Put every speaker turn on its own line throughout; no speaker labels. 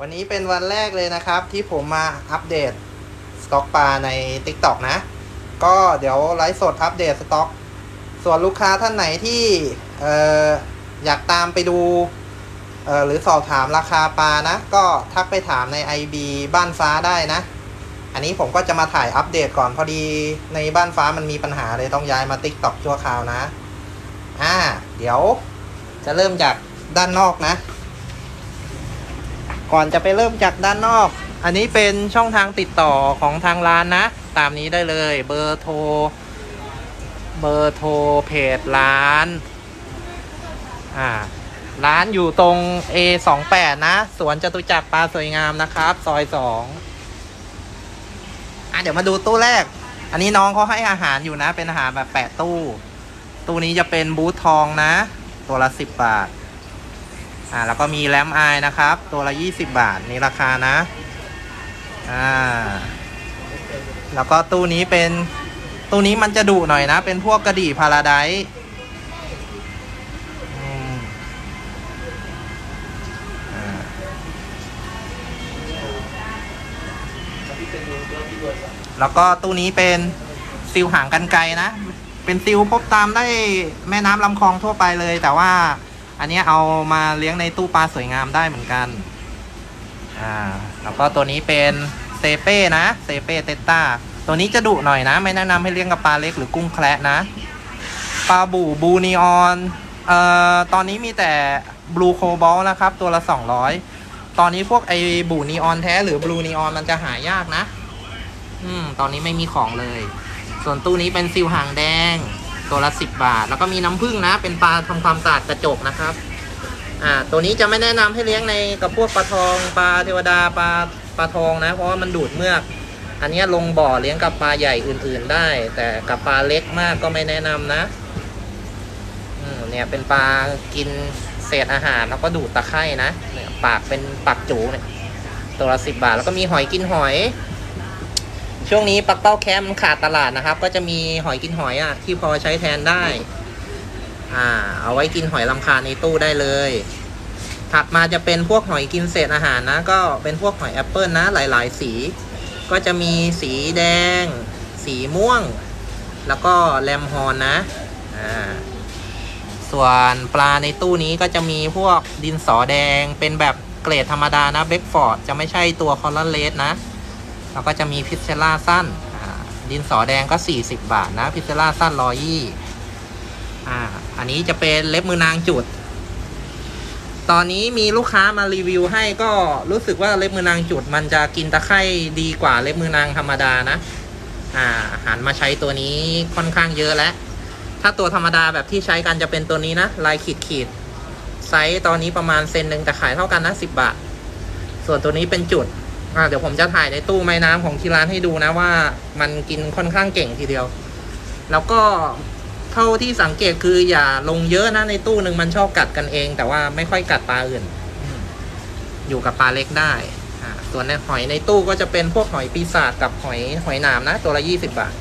วันนี้เป็นวันแรกเลยนะครับ ที่ผมมาอัปเดตสต็อกปลาใน TikTok นะ ก็เดี๋ยวไลฟ์สดอัปเดตสต็อก ส่วนลูกค้าท่านไหนที่อออยากตามไปดูหรือสอบถามราคาปลานะ ก็ทักไปถามใน IB บ้านฟ้าได้นะ อันนี้ผมก็จะมาถ่ายอัปเดตก่อนพอดีในบ้านฟ้ามันมีปัญหาเลยต้องย้ายมา TikTok ชั่วคราวนะ อ่า เดี๋ยวจะเริ่มจากด้านนอกนะ ก่อนจะไปเริ่มจากด้านนอก อันนี้เป็นช่องทางติดต่อของทางร้านนะ ตามนี้ได้เลยเบอร์โทร เบอร์โทรเพจร้าน อ่า ร้านอยู่ตรง A28 นะสวนจตุจักรปลาสวยงามนะครับ ซอยสองอะเดี๋ยวมาดูตู้แรก อันนี้น้องเขาให้อาหารอยู่นะ เป็นอาหารแบบแปะตู้ ตู้นี้จะเป็นบูททองนะ ตัวละสิบบาท อ่าแล้วก็มีแรมไอนะครับ ตัวละยี่สิบบาทนี่ราคานะอ่าแล้วก็ตู้นี้เป็นตู้นี้มันจะดุหน่อยนะ เป็นพวกกระดี่พาราไดซ์อ่าแล้วก็ตู้นี้เป็นซิลหางกันไกรนะ เป็นซิลพบตามได้แม่น้ำลำคลองทั่วไปเลย แต่ว่า อันนี้เอามาเลี้ยงในตู้ปลาสวยงามได้เหมือนกัน อ่า แล้วก็ตัวนี้เป็นเซเป้นะเซเป้เตต้า ตัวนี้จะดุหน่อยนะ ไม่แนะนำให้เลี้ยงกับปลาเล็กหรือกุ้งแคระนะ ปลาบูบูนีออน เอ่อ ตอนนี้มีแต่บลูโคบอลนะครับ ตัวละ 200 ตอนนี้พวกไอ้บูนีออนแท้หรือบลูนีออนมันจะหายากนะ อืม ตอนนี้ไม่มีของเลย ส่วนตู้นี้เป็นซิลหางแดง ตัวละ10บาท แล้วก็มีน้ำผึ้งนะ เป็นปลาทำความสะอาดกระจกนะครับ อ่า ตัวนี้จะไม่แนะนำให้เลี้ยงในกับพวกปลาทองปลาเทวดาปลาปลาทองนะ เพราะว่ามันดูดเมือก อันนี้ลงบ่อเลี้ยงกับปลาใหญ่อื่น ๆได้ แต่กับปลาเล็กมากก็ไม่แนะนำนะอืมเนี่ยเป็นปลากินเศษอาหารแล้วก็ดูดตะไคร่นะเนี่ยปากเป็นปากจูเนี่ยตัวละสิบบาท แล้วก็มีหอยกินหอย ช่วงนี้ปักเป้าแคมป์ขาดตลาดนะครับ ก็จะมีหอยกินหอยอะ ที่พอใช้แทนได้ อ่า เอาไว้กินหอยลำคาในตู้ได้เลย ถัดมาจะเป็นพวกหอยกินเศษอาหารนะ ก็เป็นพวกหอยแอปเปิลนะหลายๆ สี ก็จะมีสีแดง สีม่วง แล้วก็แลมฮอนนะ อ่า ส่วนปลาในตู้นี้ก็จะมีพวกดินสอแดงเป็นแบบเกรดธรรมดานะเบคฟอร์ดจะไม่ใช่ตัวคอลลาเลสนะ แล้วก็จะมีพิซเซล่าสั้นดินสอแดงก็ 40 บาทนะพิซเซล่าสั้นร้อยี่อ่าอันนี้จะเป็นเล็บมือนางจุด ตอนนี้มีลูกค้ามารีวิวให้ก็รู้สึกว่าเล็บมือนางจุด มันจะกินตะไคร่ดีกว่าเล็บมือนางธรรมดานะอ่าหันมาใช้ตัวนี้ค่อนข้างเยอะแล้ว ถ้าตัวธรรมดาแบบที่ใช้กันจะเป็นตัวนี้นะลายขีดขีดไซส์ตอนนี้ประมาณเซนหนึ่งแต่ขายเท่ากันนะสิบบาท ส่วนตัวนี้เป็นจุด อ่าเดี๋ยวผมจะถ่ายในตู้ไม้น้ำของที่ร้านให้ดูนะว่า มันกินค่อนข้างเก่งทีเดียว แล้วก็เท่าที่สังเกตคืออย่าลงเยอะนะในตู้หนึ่งมันชอบกัดกันเอง แต่ว่าไม่ค่อยกัดปลาอื่น อยู่กับปลาเล็กได้อ่าส่วนในหอยในตู้ก็จะเป็นพวกหอยปีศาจกับหอยหอยหนามนะ ตัวละยี่สิบบาท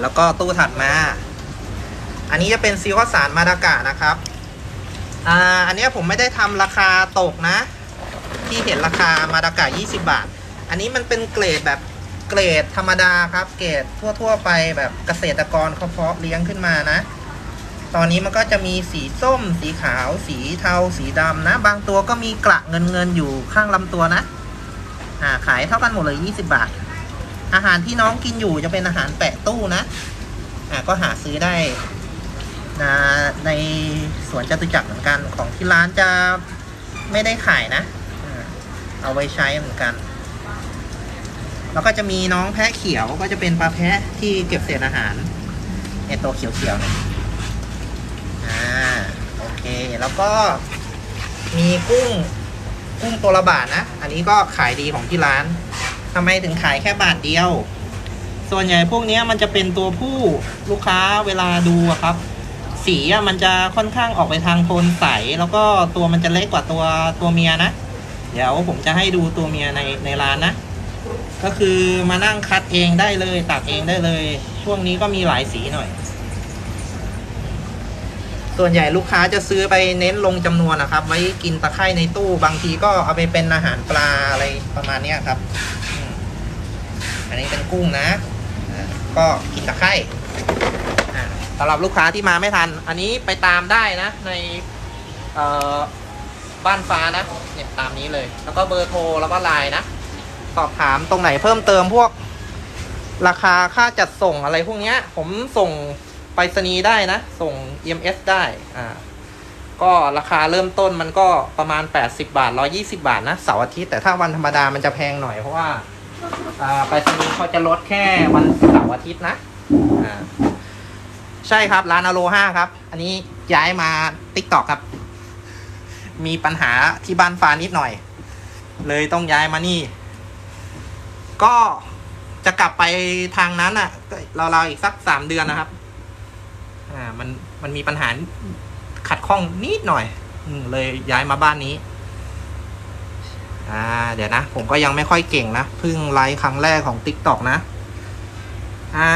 แล้วก็ตู้ถัดมา อันนี้จะเป็นซีวสารมาดากะนะครับ อ่า อันนี้ผมไม่ได้ทำราคาตกนะ ที่เห็นราคามาดากะ20 บาท อันนี้มันเป็นเกรดแบบเกรดธรรมดาครับ เกรดทั่วๆไปแบบเกษตรกรเขาเพาะเลี้ยงขึ้นมานะ ตอนนี้มันก็จะมีสีส้ม สีขาว สีเทา สีดำนะ บางตัวก็มีกระเงินเงินอยู่ข้างลำตัวนะ อ่าขายเท่ากันหมดเลย 20 บาท อาหารที่น้องกินอยู่จะเป็นอาหารแปะตู้นะ อ่าก็หาซื้อได้นะในสวนจตุจักรเหมือนกันของที่ร้านจะไม่ได้ขายนะ เอาไว้ใช้เหมือนกัน แล้วก็จะมีน้องแพะเขียวก็จะเป็นปลาแพะที่เก็บเศษอาหารไอตัวเขียวๆเนี่ยอ่าโอเคแล้วก็มีกุ้งกุ้งตัวละบาทนะ อันนี้ก็ขายดีของที่ร้านทำไมถึงขายแค่บาทเดียว ส่วนใหญ่พวกนี้มันจะเป็นตัวผู้ลูกค้าเวลาดูอะครับ สีอะมันจะค่อนข้างออกไปทางโทนใส แล้วก็ตัวมันจะเล็กกว่าตัวตัวเมียนะ เดี๋ยวผมจะให้ดูตัวเมียในในร้านนะ ก็คือมานั่งคัดเองได้เลยตักเองได้เลย ช่วงนี้ก็มีหลายสีหน่อย ส่วนใหญ่ลูกค้าจะซื้อไปเน้นลงจำนวนนะครับ ไว้กินตะไคร่ในตู้บางทีก็เอาไปเป็นอาหารปลาอะไรประมาณเนี้ครับ อันนี้เป็นกุ้งนะ ก็กินตะไคร่สำหรับลูกค้าที่มาไม่ทัน อันนี้ไปตามได้นะ ในเอ่อ บ้านฟ้านะเนี่ยตามนี้เลย แล้วก็เบอร์โทรแล้วก็ไลน์นะ สอบถามตรงไหนเพิ่มเติมพวก ราคาค่าจัดส่งอะไรพวกเนี้ย ผมส่งไปรษณีย์ได้นะ ส่ง EMS ได้อ่าก็ราคาเริ่มต้นมันก็ประมาณ 80 บาท 120 บาทนะเสาร์อาทิตย์แต่ถ้าวันธรรมดามันจะแพงหน่อยเพราะว่าอ่าไปรษณีย์เขาจะลดแค่วันเสาร์อาทิตย์นะอ่าใช่ครับร้านอโลห้าครับ อันนี้ย้ายมาติ๊กตอกครับ มีปัญหาที่บ้านฟ้านิดหน่อย เลยต้องย้ายมานี่ ก็จะกลับไปทางนั้นอะเราๆอีกสักสามเดือนนะครับ อ่า มันมันมีปัญหาขัดข้องนิดหน่อยอืเลยย้ายมาบ้านนี้ อ่า เดี๋ยวนะ ผมก็ยังไม่ค่อยเก่งนะเพิ่งไลฟ์ครั้งแรกของ t ิ k t o k นะ อ่า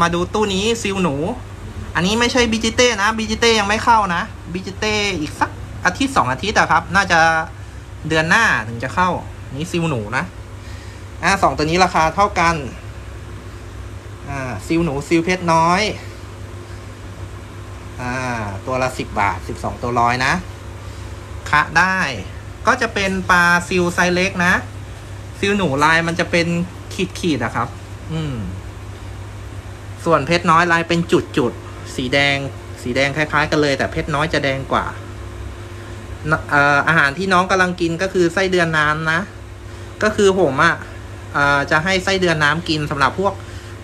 มาดูตู้นี้ซิลหนู อันนี้ไม่ใช่บิจิเต้นะบิจิเต้ยังไม่เข้านะบิจิเต้อีกสัก อาทิตย์สองอาทิตย์อะครับ น่าจะเดือนหน้าถึงจะเข้า นี่ซิลหนูนะ อ่าสองตัวนี้ราคาเท่ากัน อ่าซิลหนูซิลเพชรน้อย อ่า ตัวละสิบบาทสิบสองตัวร้อยนะคะได้ ก็จะเป็นปลาซิลไซส์เล็กนะ ซิลหนูลายมันจะเป็นขีดขีดอะครับ อืม ส่วนเพชรน้อยลายเป็นจุดจุดสีแดง สีแดงคล้าย ๆ กันเลย แต่เพชรน้อยจะแดงกว่า อาหารที่น้องกำลังกินก็คือไส้เดือนน้ำนะ ก็คือผมอะ่ะเอ่อจะให้ไส้เดือนน้ำกินสำหรับพวก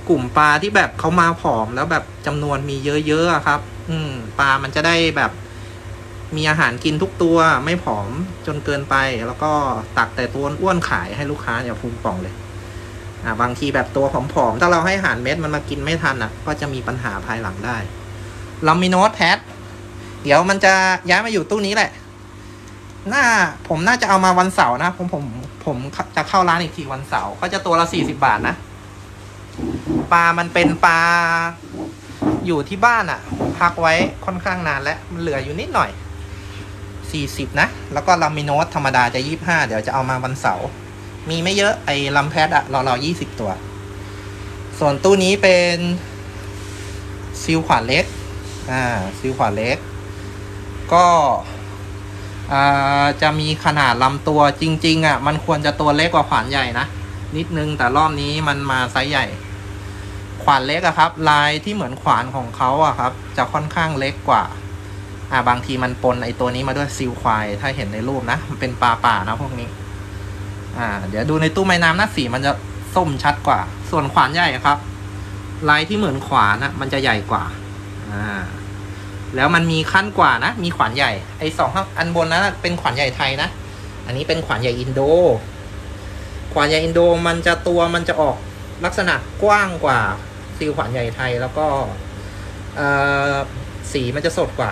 กลุ่มปลาที่แบบเขามาผอมแล้วแบบจำนวนมีเยอะๆอะครับ อืมปลามันจะได้แบบมีอาหารกินทุกตัวไม่ผอมจนเกินไป แล้วก็ตักแต่ตัวอ้วนขายให้ลูกค้าอย่าพุงป่องเลย อ่า บางทีแบบตัวผอมๆถ้าเราให้อาหารเม็ดมันมากินไม่ทันอะ ก็จะมีปัญหาภายหลังได้ลามิโนสแพทเดี๋ยวมันจะย้ายมาอยู่ตู้นี้แหละ น่าผมน่าจะเอามาวันเสาร์นะผมผมผมจะเข้าร้านอีกทีวันเสาร์ก็จะตัวละสี่สิบาทนะปลามันเป็นปลาอยู่ที่บ้านอะ พักไว้ค่อนข้างนานแล้วมันเหลืออยู่นิดหน่อยสี่สิบนะ แล้วก็ลามิโนสธรรมดาจะยี่บห้าเดี๋ยวจะเอามาวันเสาร์มีไม่เยอะไอ้ลำแพดอะเราเรายี่สิบตัว ส่วนตู้นี้เป็นซิลขวานเล็ก อ่าซิลขวานเล็ก ก็ จะมีขนาดลำตัวจริงๆอะมันควรจะตัวเล็กกว่าขวานใหญ่นะนิดนึงแต่รอบนี้มันมาไซส์ใหญ่ ขวานเล็กอะครับ ลายที่เหมือนขวานของเขาอะครับ จะค่อนข้างเล็กกว่า อ่าบางทีมันปนไอตัวนี้มาด้วยซิลควายถ้าเห็นในรูปนะ มันเป็นปลาป่านะพวกนี้ อ่า เดี๋ยวดูในตู้ไม้น้ำนะสีมันจะส้มชัดกว่า ส่วนขวานใหญ่ครับ ลายที่เหมือนขวานนะมันจะใหญ่กว่า อ่า แล้วมันมีขั้นกว่านะ มีขวานใหญ่ ไอ้สองข้าอันบนนั้นเป็นขวานใหญ่ไทยนะ อันนี้เป็นขวานใหญ่อินโด ขวานใหญ่อินโดมันจะตัวมันจะออกลักษณะกว้างกว่าซิลขวานใหญ่ไทยแล้วก็สีมันจะสดกว่า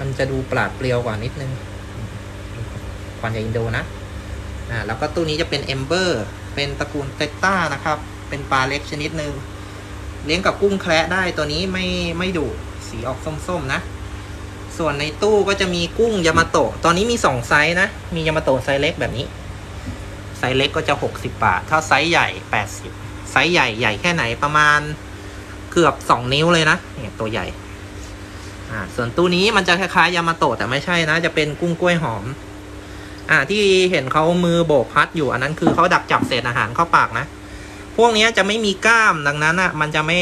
มันจะดูปราดเปรียวกว่านิดนึงขวานใหญ่อินโดนะ อ่า แล้วก็ตู้นี้จะเป็นเอมเบอร์ เป็นตระกูลเตต้านะครับ เป็นปลาเล็กชนิดหนึ่งเลี้ยงกับกุ้งแคระได้ตัวนี้ไม่ไม่ดุ สีออกส้มๆนะ ส่วนในตู้ก็จะมีกุ้งยามาโตะ ตอนนี้มีสองไซส์นะ มียามาโตะไซส์เล็กแบบนี้ ไซส์เล็กก็จะหกสิบาท ถ้าไซส์ใหญ่แปดสิบไซส์ใหญ่ใหญ่แค่ไหนประมาณเกือบสองนิ้วเลยนะ เนี่ยตัวใหญ่ อ่า ส่วนตู้นี้มันจะคล้ายๆยามาโตะแต่ไม่ใช่นะ จะเป็นกุ้งกล้วยหอม อ่า ที่เห็นเขามือโบกพัดอยู่อันนั้นคือเขาดักจับเศษอาหารเข้าปากนะ พวกนี้จะไม่มีกล้ามดังนั้นอะ มันจะไม่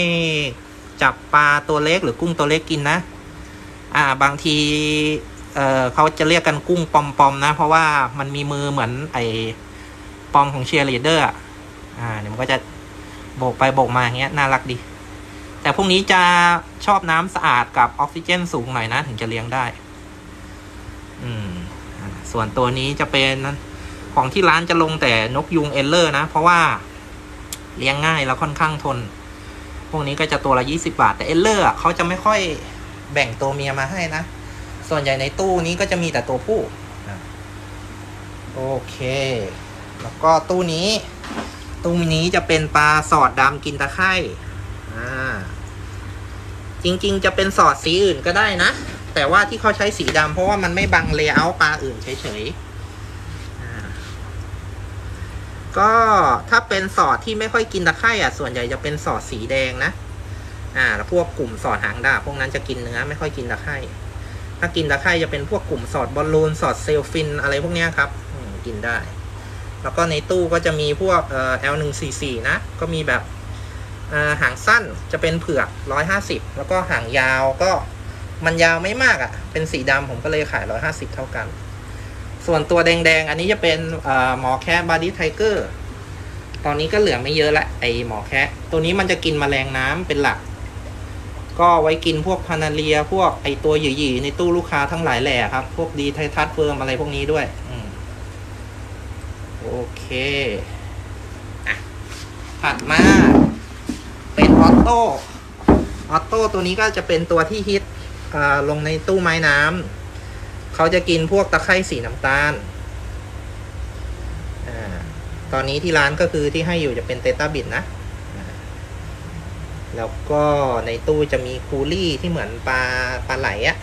จับปลาตัวเล็กหรือกุ้งตัวเล็กกินนะ อ่าบางทีเอ่อเขาจะเรียกกันกุ้งปอมๆนะ เพราะว่ามันมีมือเหมือนไอ้ปอมของเชียร์ลีดเดอร์อะอ่าเนี่ยมันก็จะโบกไปโบกมาอย่างเงี้ยน่ารักดี แต่พวกนี้จะชอบน้ำสะอาดกับออกซิเจนสูงหน่อยนะ ถึงจะเลี้ยงได้ อืมส่วนตัวนี้จะเป็นของที่ร้านจะลงแต่นกยุงเอลเลอร์นะ เพราะว่าเลี้ยงง่ายแล้วค่อนข้างทน พวกนี้ก็จะตัวละยี่สิบาท แต่เอลเลอร์เขาจะไม่ค่อยแบ่งตัวเมียมาให้นะ ส่วนใหญ่ในตู้นี้ก็จะมีแต่ตัวผู้โอเค แล้วก็ตู้นี้ ตู้นี้จะเป็นปลาสอดดำกินตะไคร่อ่าจริงๆ จะเป็นสอดสีอื่นก็ได้นะ แต่ว่าที่เขาใช้สีดำเพราะว่ามันไม่บังเลเยอร์ปลาอื่นเฉยๆอ่า ก็ถ้าเป็นสอดที่ไม่ค่อยกินตะไคร่อะส่วนใหญ่จะเป็นสอดสีแดงนะ อ่าแล้วพวกกลุ่มสอดหางดาบพวกนั้นจะกินเนื้อไม่ค่อยกินตะไคร่ถ้ากินตะไคร่จะเป็นพวกกลุ่มสอดบอลลูนสอดเซลฟินอะไรพวกเนี้ยครับกินได้ แล้วก็ในตู้ก็จะมีพวกเอ่อ L144 นะ ก็มีแบบหางสั้นจะเป็นเผือก150แล้วก็หางยาวก็มันยาวไม่มากอะ่ะ เป็นสีดำผมก็เลยขาย150เท่ากัน ส่วนตัวแดงๆ อันนี้จะเป็นหมอแคะบาดี้ไทเกอร์ ตอนนี้ก็เหลือไม่เยอะละไอหมอแคะตัวนี้มันจะกินแมลงน้ำเป็นหลัก ก็ไว้กินพวกพานาเลีย พวกไอตัวหยีๆในตู้ลูกค้าทั้งหลายแหล่ครับ พวกดีไททัสเฟิร์มอะไรพวกนี้ด้วยอืโอเคถัดมาเป็นออโต้ออโต้ตัวนี้ก็จะเป็นตัวที่ฮิตลงในตู้ไม้น้ำ เขาจะกินพวกตะไคร่สีน้ำตาล ตอนนี้ที่ร้านก็คือที่ให้อยู่จะเป็นเตต้าบิดนะ แล้วก็ในตู้จะมีคูลี่ที่เหมือนปลาปลาไหลอะ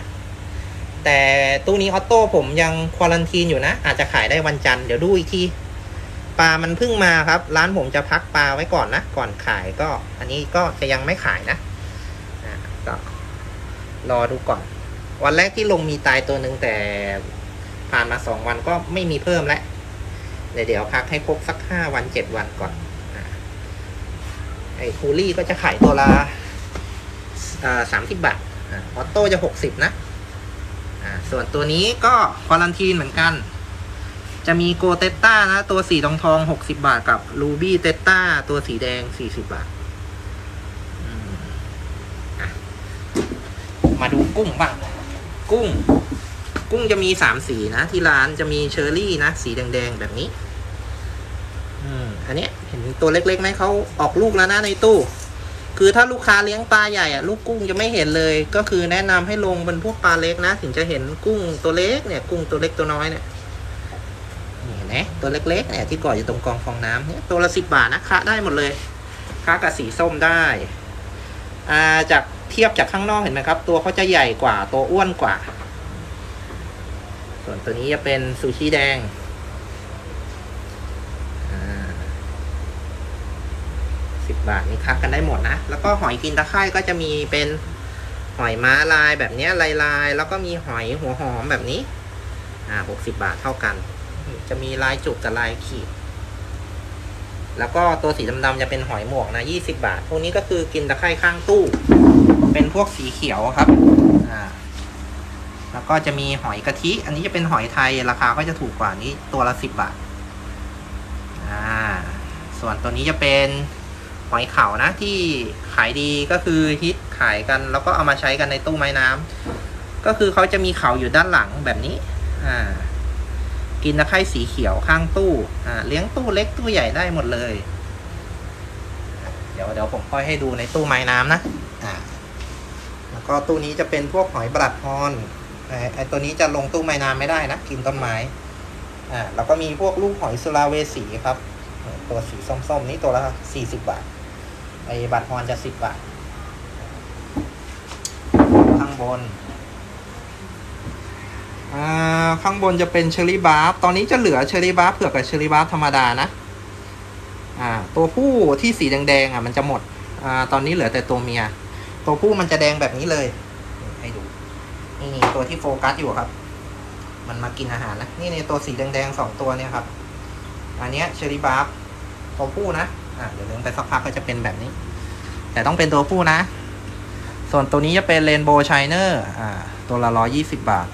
แต่ตู้นี้ออโต้ผมยังควอลันทีนอยู่นะ อาจจะขายได้วันจันทร์เดี๋ยวดูอีกทีปลามันเพิ่งมาครับ ร้านผมจะพักปลาไว้ก่อนนะ ก่อนขายก็ อันนี้ก็จะยังไม่ขายนะก็รอดูก่อน วันแรกที่ลงมีตายตัวหนึ่งแต่ผ่านมาสองวันก็ไม่มีเพิ่มแล้วเดี๋ยวเดี๋ยวพักให้ครบสักห้าวันเจ็ดวันก่อนไอ้คูลี่ก็จะขายตัวละสามสิบบาทออโต้จะหกสิบนะส่วนตัวนี้ก็ควอลันทีนเหมือนกัน จะมีโกเตต้านะ ตัวสีทองทองหกสิบาทกับรูบี้เตต้าตัวสีแดงสี่สิบบาทมาดูกุ้งบ้าง กุ้ง กุ้งจะมีสามสีนะ ที่ร้านจะมีเชอร์รี่นะ สีแดงๆ แบบนี้ อืม อันนี้เห็นตัวเล็กๆไหมเขาออกลูกแล้วนะในตู้ คือถ้าลูกค้าเลี้ยงปลาใหญ่อะลูกกุ้งจะไม่เห็นเลย ก็คือแนะนำให้ลงเป็นพวกปลาเล็กนะ ถึงจะเห็นกุ้งตัวเล็กเนี่ย กุ้งตัวเล็กตัวน้อยเนี่ยนี่เห็นไหมตัวเล็กๆเนี่ยที่เก่ออยู่ตรงกองฟองน้ำเนี่ยตัวละสิบบาทนะคะได้หมดเลยคะกับสีส้มได้ อ่าจาก เทียบจากข้างนอกเห็นไหมครับ ตัวเขาจะใหญ่กว่าตัวอ้วนกว่า ส่วนตัวนี้จะเป็นซูชิแดงสิบบาทนี่คักกันได้หมดนะ แล้วก็หอยกินตะไคร่ก็จะมีเป็นหอยม้าลายแบบนี้ลายลายแล้วก็มีหอยหัวหอมแบบนี้ อ่าหกสิบาทเท่ากัน จะมีลายจุกกับลายขีด แล้วก็ตัวสีดำๆจะเป็นหอยหมวกนะยี่สิบาท พวกนี้ก็คือกินตะไคร่ข้างตู้ เป็นพวกสีเขียวครับอ่าแล้วก็จะมีหอยกะทิ อันนี้จะเป็นหอยไทยราคาก็จะถูกกว่านี้ตัวละสิบบาทอ่าส่วนตัวนี้จะเป็นหอยเข่านะที่ขายดีก็คือฮิตขายกัน แล้วก็เอามาใช้กันในตู้ไม้น้ำก็คือเขาจะมีเขาอยู่ด้านหลังแบบนี้อ่ากินตะไคร่สีเขียวข้างตู้อ่าเลี้ยงตู้เล็กตู้ใหญ่ได้หมดเลย เดี๋ยวเดี๋ยวผมค่อยให้ดูในตู้ไม้น้ำนะอ่า ก็ตู้นี้จะเป็นพวกหอยบลัดฮอนไอ้ตัวนี้จะลงตู้ไม้น้ำไม่ได้นะ กินต้นไม้อ่าแล้วก็มีพวกลูกหอยสุราเวสีครับตัวสีส้มๆ นี้ตัวละสี่สิบบาท ไอ้บัตรฮอนจะสิบบาท ข้างบน อ่า ข้างบนจะเป็นเชอรี่บาร์ฟตอนนี้จะเหลือเชอรี่บาร์ฟเผือกกับเชอร์รี่บาร์ฟธรรมดานะ อ่า ตัวผู้ที่สีแดงๆอะมันจะหมด อ่า ตอนนี้เหลือแต่ตัวเมีย ตัวผู้มันจะแดงแบบนี้เลย ให้ดู นี่นี่ตัวที่โฟกัสอยู่ครับ มันมากินอาหารนะ นี่ในตัวสีแดงๆสองตัวเนี่ยครับ อันเนี้ยเชอรี่บาร์ฟตัวผู้นะ อ่าเดี๋ยวเลี้ยงไปสักพักก็จะเป็นแบบนี้ แต่ต้องเป็นตัวผู้นะ ส่วนตัวนี้จะเป็นเรนโบว์ชายเนอร์ อ่า ตัวละร้อยี่สิบบาท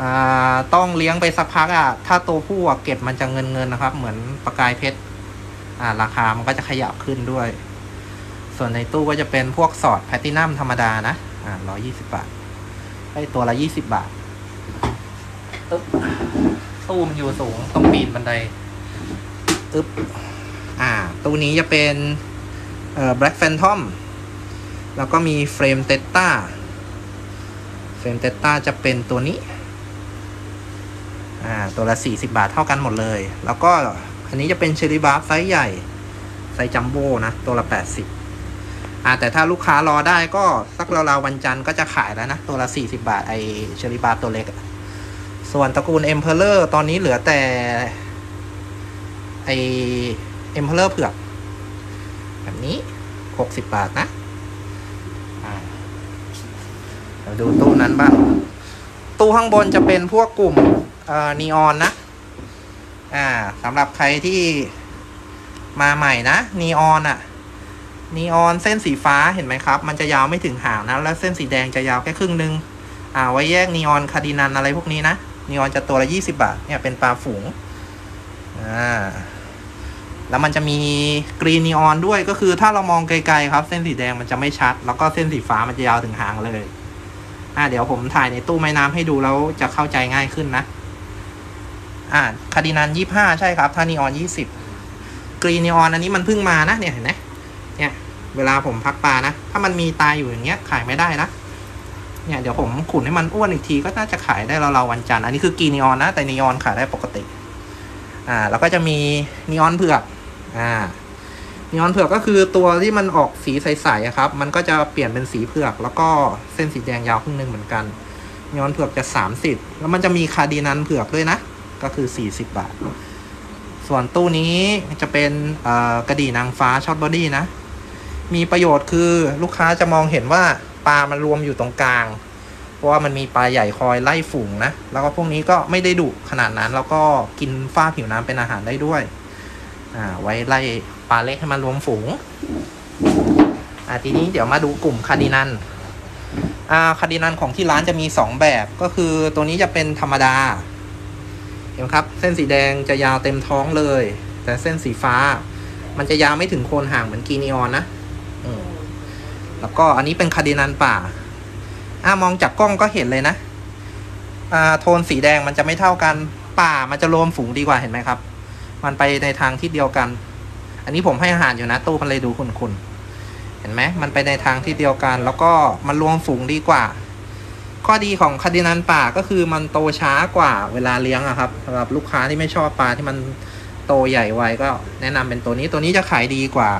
อ่า ต้องเลี้ยงไปสักพักอะ ถ้าตัวผู้อะเก็บมันจะเงินเงินๆนะครับ เหมือนประกายเพชร อ่า ราคามันก็จะขยับขึ้นด้วย ส่วนในตู้ก็จะเป็นพวกสอดแพลตตินัมธรรมดานะ อ่าร้อยี่สิบบาทให้ตัวละยี่สิบบาทตึ๊บตู้มันอยู่สูงต้องปีนบันไดอึ๊บอ่า ตู้นี้จะเป็นเอ่อ Black Phantom แล้วก็มีเฟรมเตต้าเฟรมเตต้าจะเป็นตัวนี้ อ่า ตัวละ 40 บาทเท่ากันหมดเลย แล้วก็อันนี้จะเป็นเชอรี่บาร์ไซส์ใหญ่ ไซส์จัมโบ้นะ ตัวละ 80 อ่าแต่ถ้าลูกค้ารอได้ก็สักราวๆวันจันทร์ก็จะขายแล้วนะ ตัวละ 40 บาท ไอเชอริบาตัวเล็ก ส่วนตระกูลเอ็มเพลเลอร์ตอนนี้เหลือแต่ ไอเอ็มเพลเลอร์เผือก แบบนี้ 60 บาทนะอ่าเราดูตู้นั้นบ้าง ตู้ข้างบนจะเป็นพวกกลุ่มเอ่อนีออนนะ อ่าสำหรับใครที่มาใหม่นะนีออนอะ นีออนเส้นสีฟ้าเห็นไหมครับ มันจะยาวไม่ถึงหางนะ แล้วเส้นสีแดงจะยาวแค่ครึ่งนึง อ่า ไว้แยกนีออนคาร์ดินันอะไรพวกนี้นะ นีออนจะตัวละยี่สิบาท เนี่ยเป็นปลาฝูง อ่า แล้วมันจะมีกรีนนีออนด้วย ก็คือถ้าเรามองไกลๆครับ เส้นสีแดงมันจะไม่ชัด แล้วก็เส้นสีฟ้ามันจะยาวถึงหางเลย อ่า เดี๋ยวผมถ่ายในตู้ไม้น้ำให้ดูแล้วจะเข้าใจง่ายขึ้นนะ อ่า คาร์ดินันยี่ห้าใช่ครับ ถ้านีออนยี่สิบกรีนนีออนอันนี้มันเพิ่งมานะ เนี่ยเห็นไหม เนี่ย เวลาผมพักปลานะ ถ้ามันมีตายอยู่อย่างเงี้ยขายไม่ได้นะ เนี่ยเดี๋ยวผมขุนให้มันอ้วนอีกทีก็น่าจะขายได้เราๆวันจันทร์ อันนี้คือกีนีออนนะ แต่นีออนขายได้ปกติ อ่า แล้วก็จะมีนีออนเผือก อ่า นีออนเผือกก็คือตัวที่มันออกสีใสๆครับ มันก็จะเปลี่ยนเป็นสีเผือก แล้วก็เส้นสีแดงยาวครึ่งหนึงเหมือนกัน นีออนเผือกจะสามสิบแล้วมันจะมีคาดินันเผือกด้วยนะ ก็คือสี่สิบบาทส่วนตู้นี้จะเป็นกระดี่นางฟ้าช็อตบอดี้นะ มีประโยชน์คือลูกค้าจะมองเห็นว่าปลามันรวมอยู่ตรงกลาง เพราะว่ามันมีปลาใหญ่คอยไล่ฝูงนะ แล้วก็พวกนี้ก็ไม่ได้ดุขนาดนั้น แล้วก็กินฝ้าผิวน้ำเป็นอาหารได้ด้วย อ่า ไว้ไล่ปลาเล็กให้มันรวมฝูง อ่าทีนี้เดี๋ยวมาดูกลุ่มคาร์ดินันอ่าคาร์ดินันของที่ร้านจะมีสองแบบก็คือตัวนี้จะเป็นธรรมดา เห็นไหมครับ เส้นสีแดงจะยาวเต็มท้องเลย แต่เส้นสีฟ้า มันจะยาวไม่ถึงโคนห่างเหมือนกีนีออนนะ แล้วก็อันนี้เป็นคาดินันป่า อ่ามองจากกล้องก็เห็นเลยนะ อ่า โทนสีแดงมันจะไม่เท่ากัน ป่ามันจะรวมฝูงดีกว่าเห็นไหมครับ มันไปในทางที่เดียวกัน อันนี้ผมให้อาหารอยู่นะตู้มันเลยดูคุณคุณเห็นไหมมันไปในทางที่เดียวกัน แล้วก็มันรวมฝูงดีกว่า ข้อดีของคาดินันป่าก็คือมันโตช้ากว่าเวลาเลี้ยงอะครับสำหรับลูกค้าที่ไม่ชอบปลาที่มันโตใหญ่ไวก็แนะนำเป็นตัวนี้ตัวนี้จะขายดีกว่า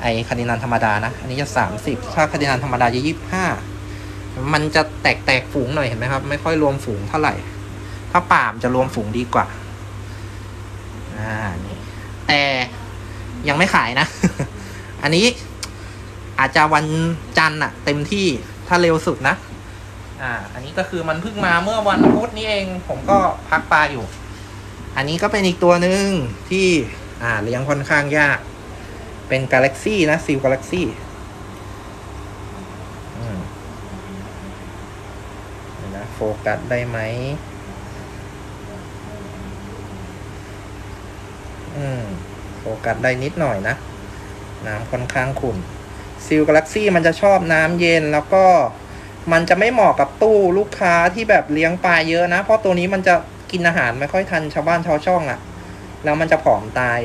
ไอคาร์ดินันธรรมดานะ อันนี้จะสามสิบถ้าคาร์ดินันธรรมดาจะยี่สิบห้ามันจะแตกแตกๆฝูงหน่อยเห็นไหมครับ ไม่ค่อยรวมฝูงเท่าไหร่ ถ้าป่ามจะรวมฝูงดีกว่าอ่านี่แต่ยังไม่ขายนะ อันนี้อาจจะวันจันทร์อะเต็มที่ถ้าเร็วสุดนะ อ่า อันนี้ก็คือมันเพิ่งมาเมื่อวันพุธนี้เอง ผมก็พักปลาอยู่ อันนี้ก็เป็นอีกตัวหนึ่งที่อ่าเลี้ยงค่อนข้างยาก เป็นกาแล็กซี่นะซิลกาแล็กซี่นะโฟกัสได้ไหมอืมโฟกัสได้นิดหน่อยนะ น้ำค่อนข้างขุ่นซิลกาแล็กซี่มันจะชอบน้ำเย็นแล้วก็มันจะไม่เหมาะกับตู้ลูกค้าที่แบบเลี้ยงปลาเยอะนะ เพราะตัวนี้มันจะกินอาหารไม่ค่อยทันชาวบ้านชาวช่องอะ่ะ แล้วมันจะผอมตาย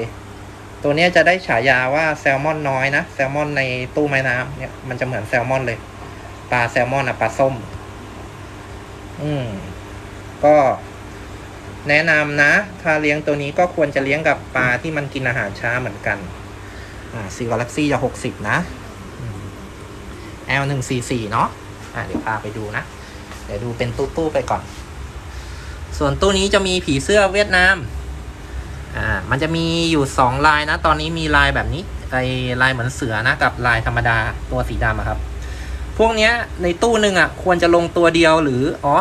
ตัวนี้จะได้ฉายาว่าแซลมอนน้อยนะ แซลมอนในตู้ไม้น้ำเนี่ยมันจะเหมือนแซลมอนเลย ปลาแซลมอนอะปลาส้ม อืม ก็แนะนำนะ ถ้าเลี้ยงตัวนี้ก็ควรจะเลี้ยงกับปลาที่มันกินอาหารช้าเหมือนกัน อ่าซีกาแล็กซี่จะหกสิบนะ L หนึ่งสี่สี่เนาะ อ่าเดี๋ยวพาไปดูนะ เดี๋ยวดูเป็นตู้ๆไปก่อน ส่วนตู้นี้จะมีผีเสื้อเวียดนาม อ่ามันจะมีอยู่สองลายนะ ตอนนี้มีลายแบบนี้ไอลายเหมือนเสือนะกับลายธรรมดาตัวสีดำครับ พวกเนี้ยในตู้หนึ่งอะ ควรจะลงตัวเดียวหรือ อ๋อ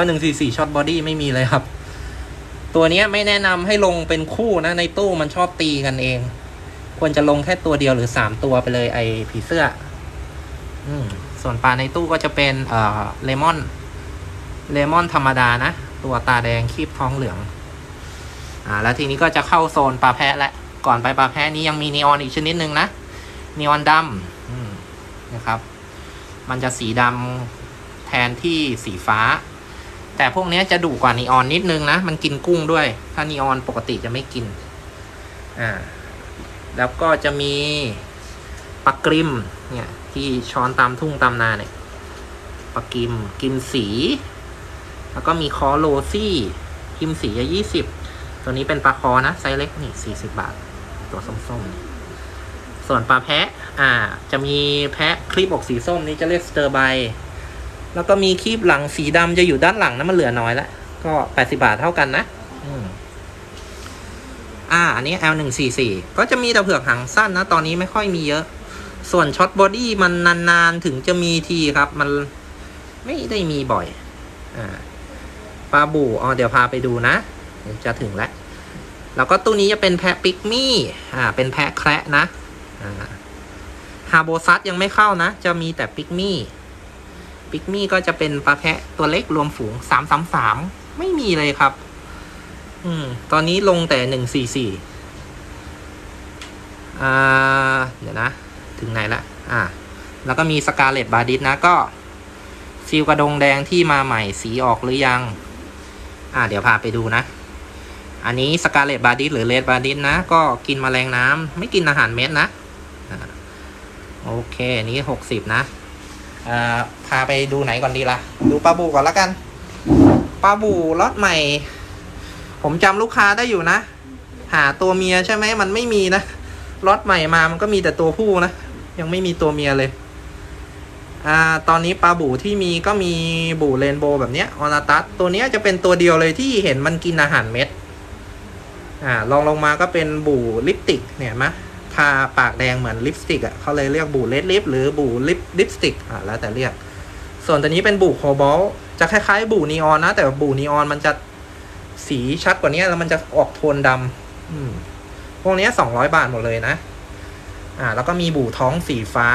L หนึ่งสี่สี่ช็อตบอดี้ไม่มีเลยครับ ตัวเนี้ยไม่แนะนำให้ลงเป็นคู่นะ ในตู้มันชอบตีกันเอง ควรจะลงแค่ตัวเดียวหรือสามตัวไปเลยไอผีเสื้อ อืม ส่วนปลาในตู้ก็จะเป็นเอ่อเลมอนเลมอนธรรมดานะ ตัวตาแดงคีบท้องเหลือง อ่าแล้วทีนี้ก็จะเข้าโซนปลาแพะและก่อนไปปลาแพะนี้ยังมีนีออนอีกชนิดหนึ่งนะนีออนดำนะครับ มันจะสีดำแทนที่สีฟ้า แต่พวกนี้จะดุกว่านีออนนิดนึงนะ มันกินกุ้งด้วย ถ้านีออนปกติจะไม่กินอ่าแล้วก็จะมีปลากริมเนี่ยที่ช้อนตามทุ่งตามนาเนี่ยปลากิมกิมสี แล้วก็มีคอโรซี่กิมสีอะยี่สิบ ตัวนี้เป็นปลาคอนะไซส์เล็กนี่สี่สิบาท ตัวส้มๆนี่ส่วนปลาแพะ อ่า จะมีแพะคลีบอกสีส้มนี่จะเรียกสเตอร์ไบแล้วก็มีคลีบหลังสีดำจะอยู่ด้านหลังนะมันเหลือน้อยแล้ว ก็แปดสิบาทเท่ากันนะอ่า อันนี้ L หนึ่งสี่สี่ก็จะมีแต่เผือกหางสั้นนะ ตอนนี้ไม่ค่อยมีเยอะ ส่วนช็อตบอดี้มันนานๆ ถึงจะมีทีครับ มันไม่ได้มีบ่อย อ่า ปลาบู่อ๋อเดี๋ยวพาไปดูนะ จะถึงแล้ว แล้วก็ตู้นี้จะเป็นแพะปิกมี่อ่าเป็นแพะแคระนะอ่าฮาโบซัสยังไม่เข้านะ จะมีแต่ปิกมี่ปิกมี่ก็จะเป็นปลาแพะตัวเล็กรวมฝูงสามสามสามไม่มีเลยครับ อืม ตอนนี้ลงแต่หนึ่งสี่สี่อ่า เดี๋ยวนะ ถึงไหนละ อ่า แล้วก็มีสกาเลตบาดิสนะก็ซิลกระดงแดงที่มาใหม่สีออกหรือยัง อ่า เดี๋ยวพาไปดูนะ อันนี้สกาเลตบาดิสหรือเลดบาดิสนะ ก็กินแมลงน้ำไม่กินอาหารเม็ดนะโอเคนี้หกสิบนะอ่าพาไปดูไหนก่อนดีล่ะ ดูปลาบูก่อนละกันปลาบูรอดใหม่ ผมจำลูกค้าได้อยู่นะ หาตัวเมียใช่ไหมมันไม่มีนะรอดใหม่มามันก็มีแต่ตัวผู้นะ ยังไม่มีตัวเมียเลยอ่าตอนนี้ปลาบูที่มีก็มีบูเรนโบว์แบบเนี้ยออนาตัสตัวเนี้ยจะเป็นตัวเดียวเลยที่เห็นมันกินอาหารเม็ด อ่าลองลงมาก็เป็นบู่ลิปติกเนี่ยเห็นไหมทาปากแดงเหมือนลิปสติกอะเขาเลยเรียกบู่เลดลิปหรือบู่ลิปลิปสติกอ่าแล้วแต่เรียก ส่วนตัวนี้เป็นบูโคบอลจะคล้ายๆ บู่นีออนนะ แต่บู่นีออนมันจะสีชัดกว่านี้แล้วมันจะออกโทนดำอืมพวกนี้สองร้อยบาทหมดเลยนะ อ่า แล้วก็มีบู่ท้องสีฟ้า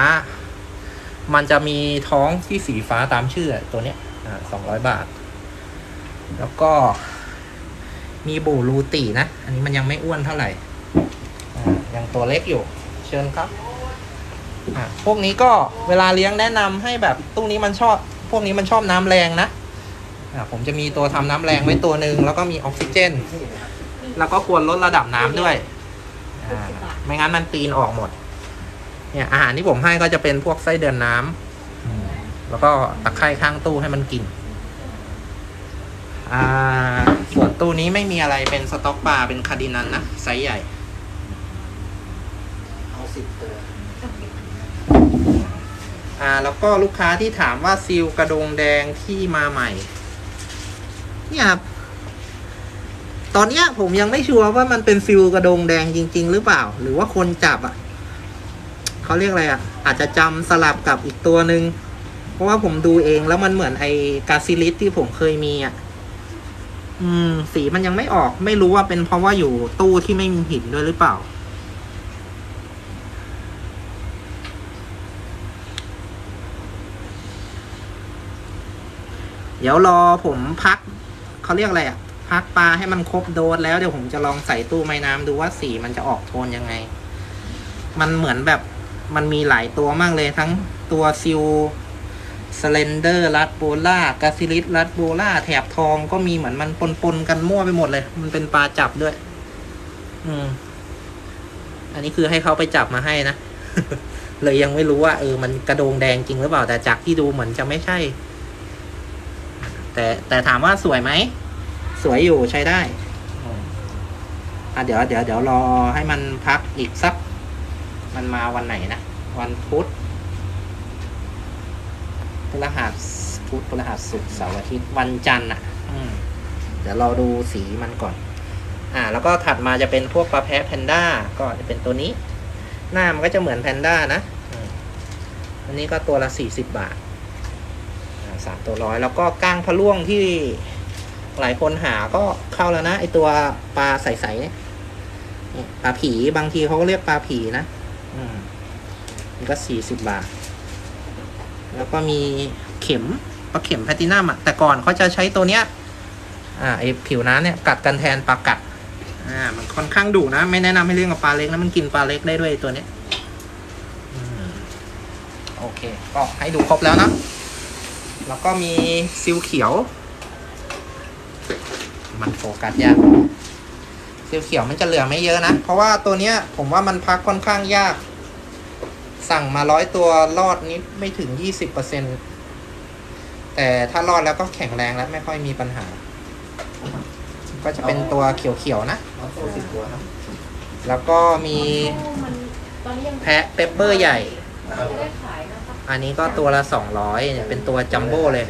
มันจะมีท้องที่สีฟ้าตามชื่อตัวเนี้ย อ่าสองร้อยบาท แล้วก็ มีบูรูตีนะ อันนี้มันยังไม่อ้วนเท่าไหร่อ่ายังตัวเล็กอยู่ เชิญครับพวกนี้ก็เวลาเลี้ยงแนะนำให้แบบตู้นี้มันชอบ พวกนี้มันชอบน้ำแรงนะผมจะมีตัวทำน้ำแรงไว้ตัวหนึ่งแล้วก็มีออกซิเจน แล้วก็ควรลดระดับน้ำด้วย ไม่งั้นมันปีนออกหมด เนี่ยอาหารที่ผมให้ก็จะเป็นพวกไส้เดือนน้ำอืมแล้วก็ตะไคร่ข้างตู้ให้มันกิน อ่า ส่วนตู้นี้ไม่มีอะไรเป็นสต็อกปลาเป็นคาร์ดินันนะ ไซส์ใหญ่
เอาสิบตัว
อ่าแล้วก็ลูกค้าที่ถามว่าซีลกระดงแดงที่มาใหม่ เนี่ยครับตอนเนี้ยผมยังไม่ชัวร์ว่ามันเป็นซิลกระดงแดงจริง ๆ หรือเปล่า หรือว่าคนจับอะเขาเรียกอะไรอะ อาจจะจำสลับกับอีกตัวหนึ่งเพราะว่าผมดูเองแล้วมันเหมือนไอกาซิลิสที่ผมเคยมีอะ อืม สีมันยังไม่ออก ไม่รู้ว่าเป็นเพราะว่าอยู่ตู้ที่ไม่มีหินด้วยหรือเปล่า เดี๋ยวรอผมพักเขาเรียกอะไรอะพักปลาให้มันครบโดสแล้วเดี๋ยวผมจะลองใส่ตู้ไม้น้ำดูว่าสีมันจะออกโทนยังไง มันเหมือนแบบมันมีหลายตัวมากเลยทั้งตัวซิล สเลนเดอร์ลัดโบล่ากาซิลิสลัดโบล่าแถบทองก็มีเหมือนมันปนๆกันมั่วไปหมดเลย มันเป็นปลาจับด้วย อืม อันนี้คือให้เขาไปจับมาให้นะ เลยยังไม่รู้ว่าเออ มันกระโดงแดงจริงหรือเปล่า แต่จากที่ดูเหมือนจะไม่ใช่ แต่แต่ถามว่าสวยไหม สวยอยู่ใช้ได้อะเดี๋ยวเดี๋ยวเดี๋ยวรอให้มันพักอีกสัก มันมาวันไหนนะ วันพุธ พฤหัสพุธพฤหัสศุกร์เสาร์อาทิตย์วันจันทร์อะอืมเดี๋ยวรอดูสีมันก่อน อ่า แล้วก็ถัดมาจะเป็นพวกปลาแพะแพนด้าก็จะเป็นตัวนี้ หน้ามันก็จะเหมือนแพนด้านะอืมอันนี้ก็ตัวละสี่สิบบาทอ่าสามตัวร้อยแล้วก็ก้างพะล่วงที่หลายคนหาก็เข้าแล้วนะไอตัวปลาใสๆเนี่ยนี่ปลาผีบางทีเขาก็เรียกปลาผีนะ อืม มันก็สี่สิบบาท แล้วก็มีเข็มปลาเข็มแพตินัมอะแต่ก่อนเขาจะใช้ตัวเนี้ยอ่าไอผิวน้ำเนี่ยกัดกันแทนปลากัดอ่ามันค่อนข้างดุนะ ไม่แนะนำให้เลี้ยงกับปลาเล็กนะมันกินปลาเล็กได้ด้วยตัวเนี้ยโอเค ก็ให้ดูครบแล้วนะ แล้วก็มีซิลเขียว มันโฟกัสยากซิลเขียวมันจะเหลือไม่เยอะนะ เพราะว่าตัวเนี้ยผมว่ามันพักค่อนข้างยาก สั่งมาร้อยตัวรอดนี้ไม่ถึงยี่สิบเปอร์เซ็นแต่ถ้ารอดแล้วก็แข็งแรงแล้วไม่ค่อยมีปัญหา ก็จะเป็นตัวเขียวๆนะ
เอาตัวสิบตัวครับ
แล้วก็มี
ตอนนี้ยัง
แพะเปปเปอร์ใหญ่
ไม่ได้ขายนะคะ
อันนี้ก็ตัวละ 200เนี่ยเป็นตัวจัมโบ้เลย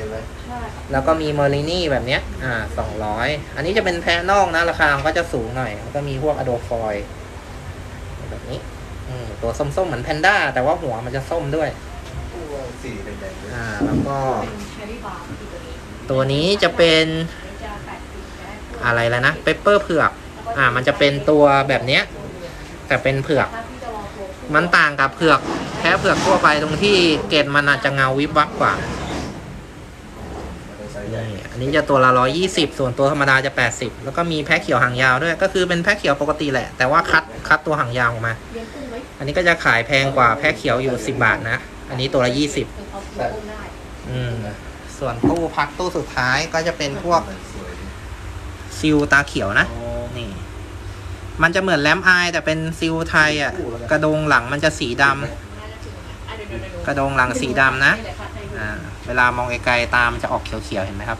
ใช่
แล้วก็มีเมอรินี่แบบเนี้ย อ่า 200 อันนี้จะเป็นแพะนอกนะ ราคามันก็จะสูงหน่อยแล้วก็มีพวกอะโดฟอยแบบนี้อืม ตัวส้มๆเหมือนแพนด้า แต่ว่าหัวมันจะส้มด้วย
สีแดงๆด้วย
อ่า แล้วก็
เป็นเชอรี่บาร์ที่ตัวนี้
ตัวนี้จะเป็น
อันนี้จะแปดสิบแค่
อะไรแล้วนะเปปเปอร์เผือก อ่า มันจะเป็นตัวแบบเนี้ย แต่เป็นเผือก
ถ้าพี่จะลองโทรขึ้
มันต่างกับเผือกแพ้เผือกทั่วไปตรงที่เกล็ดมันอาจจะเงาวิบวับกว่า
มันจะไซส์ใหญ่
นี่อันนี้จะตัวละร้อยี่สิบส่วนตัวธรรมดาจะแปดสิบแล้วก็มีแพะเขียวหางยาวด้วย ก็คือเป็นแพะเขียวปกติแหละ แต่ว่าคัดคัดตัวหางยาวออกมา
เลี้ยงกุ้งไหม
อันนี้ก็จะขายแพงกว่าแพะเขียวอยู่สิบบาทนะ อันนี้ตัวละยี่สิบ
เอาเลี้ยงกุ้งได้
อืม ส่วนตู้พักตู้สุดท้ายก็จะเป็นพวก
สวยดี
ซิลตาเขียวนะ นี่ มันจะเหมือนแลมอายแต่เป็นซิลไทยอะ กระโดงหลังมันจะสีดำ
น่าจะถึงนะอะเดี๋ยวเดี๋ยวเดี๋ยว
กระโดงหลังสีดำนะ
ให้เลยค่ให้ดู
อ่าเวลามองไกลๆตามันจะออกเขียวๆเห็นไหมครับ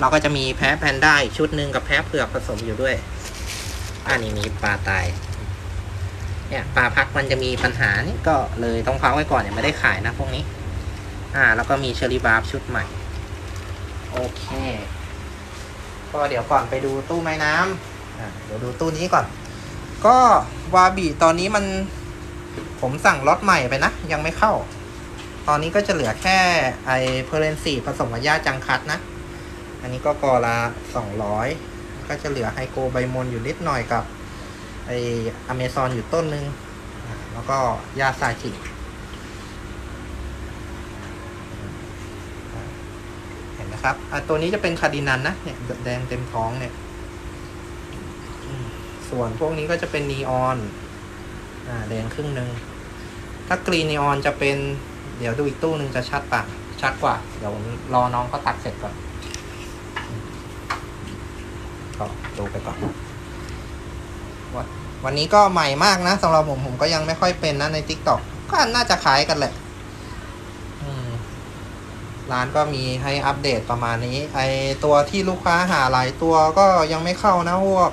เราก็จะมีแพ้แพนด้าอีกชุดหนึ่งกับแพ้เผือกผสมอยู่ด้วยอันนี้มีปลาตาย เนี่ยปลาพักมันจะมีปัญหานี่ก็เลยต้องพักไว้ก่อนยังไม่ได้ขายนะพวกนี้ อ่า แล้วก็มีเชอรี่บาร์ชุดใหม่ โอเค ก็เดี๋ยวก่อนไปดูตู้ไม้น้ำอ่าเดี๋ยวดูตู้นี้ก่อน ก็วาบิตอนนี้มัน ผมสั่งล็อตใหม่ไปนะ ยังไม่เข้า ตอนนี้ก็จะเหลือแค่ไอเพอร์เรนซีผสมกับหญ้าจังคัดนะ อันนี้ก็กอละสองร้อยก็จะเหลือไฮโกไบมนอยู่นิดหน่อยกับ ไออเมซอนอยู่ต้นนึง แล้วก็ยาซาจิเห็นนะครับอะตัวนี้จะเป็นคาร์ดินันนะเนี่ยแดงเต็มท้องเนี่ย ส่วนพวกนี้ก็จะเป็นนีออนอ่าแดงครึ่งหนึ่งถ้ากรีนนีออนจะเป็นเดี๋ยวดูอีกตู้หนึ่งจะชัดป่ะชัดกว่า เดี๋ยวผมรอน้องเขาตัดเสร็จก่อนก็ดูไปก่อน วันนี้ก็ใหม่มากนะสำหรับผมผมก็ยังไม่ค่อยเป็นนะใน t ิ k t o k ก็น่าจะขายกันแหละร้านก็มีให้อัปเดตประมาณนี้ ไอตัวที่ลูกค้าหาหลายตัวก็ยังไม่เข้านะพวก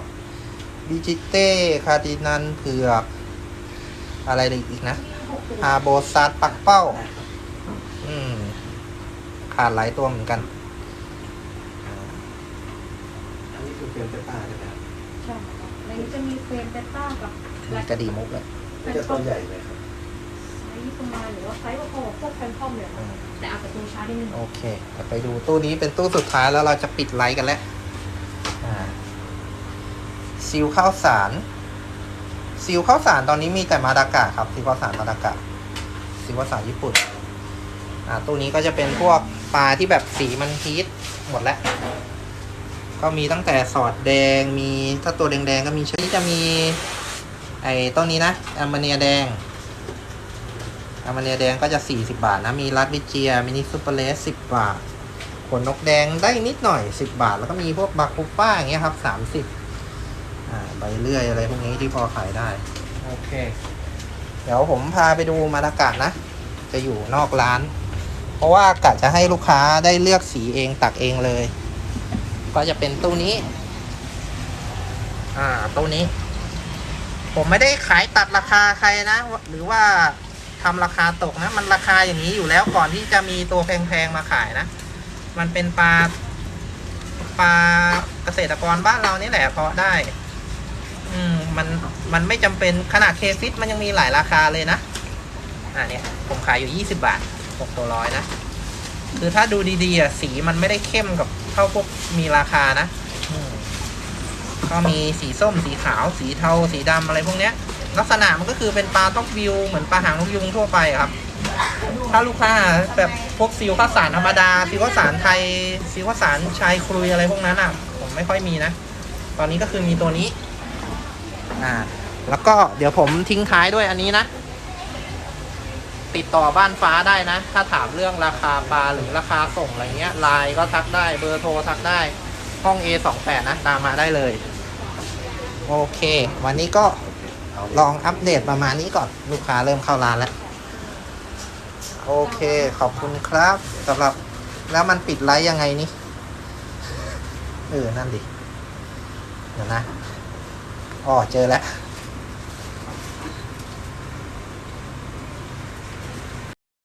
ดิจิเต้คาดินันเผือก อะไรอีกนะฮาโบซัดปักเป้า อืม ขาดหลายตัวเหมือนกัน
อันนี้คือเฟรมเปป้า
นนี้จะมีเฟรมเบต้ากับ
มีกระดีมุกเลย
มันจะตัวใหญ่ไหมครับ
ไซส์ประมาณหรือว่าไซส์พอๆกับพวกแฟนทอมเลยค่ะแต่อาจจะตัวช้านิดนึง
โอเคเดี๋ยวไปดูตู้นี้เป็นตู้สุดท้ายแล้วเราจะปิดไลฟ์กันแล้วอ่าซิลข้าวสาร ซิลข้าวสารตอนนี้มีแต่มาดากะครับซิลข้าวสารมาดากะซิลข้าวสารญี่ปุ่น อ่าตู้นี้ก็จะเป็นพวกปลาที่แบบสีมันฮีทหมดแล้ว ก็มีตั้งแต่สอดแดงมีถ้าตัวแดงๆก็มีชนิดจะมีไอ้ต้นนี้นะแอมเบเนียแดงอามาเนียแดงก็จะ 40 บาทนะ มีรัดวิเจียมินิซูเปอร์เลส10 บาท ขนนกแดงได้นิดหน่อย 10 บาท แล้วก็มีพวกบาคูป้าอย่างเงี้ยครับ 30อ่าใบเลื่อยอะไรพวกนี้ที่พอขายได้ โอเค เดี๋ยวผมพาไปดูมาตากาศนะ จะอยู่นอกร้าน เพราะว่ากะจะให้ลูกค้าได้เลือกสีเองตักเองเลย ก็จะเป็นตู้นี้ อ่าตู้นี้ ผมไม่ได้ขายตัดราคาใครนะ หรือว่าทำราคาตกนะ มันราคาอย่างนี้อยู่แล้วก่อนที่จะมีตัวแพงๆมาขายนะ มันเป็นปลาปลาเกษตรกรบ้านเรานี่แหละเพาะได้ อืมมันมันไม่จำเป็นขนาดเคฟิตมันยังมีหลายราคาเลยนะ อ่าเนี่ยผมขายอยู่20บาทตกตัวร้อยนะ คือถ้าดูดีๆอะสีมันไม่ได้เข้มกับเท่าพวกมีราคานะก็มีสีส้มสีขาว สีเทาสีดำอะไรพวกเนี้ย ลักษณะมันก็คือเป็นปลาท็อปวิว เหมือนปลาหางนกยุงทั่วไปครับ ถ้าลูกค้าแบบพวกซิลข้าวสารธรรมดาซิลข้าวสารไทยซิลข้าวสารชายครุยอะไรพวกนั้นอะ ผมไม่ค่อยมีนะ ตอนนี้ก็คือมีตัวนี้ อ่า แล้วก็เดี๋ยวผมทิ้งท้ายด้วยอันนี้นะ ติดต่อบ้านฟ้าได้นะ ถ้าถามเรื่องราคาปลาหรือราคาส่งอะไรเงี้ยไลน์ก็ทักได้เบอร์โทรทักได้ห้อง A28 นะ ตามมาได้เลย โอเค วันนี้ก็ลองอัปเดตประมาณนี้ก่อน ลูกค้าเริ่มเข้าร้านแล้ว โอเค ขอบคุณครับสำหรับแล้วมันปิดไลฟ์ยังไงนี่เออ นั่นดิ เดี๋ยวนะอ๋อเจอแล้ว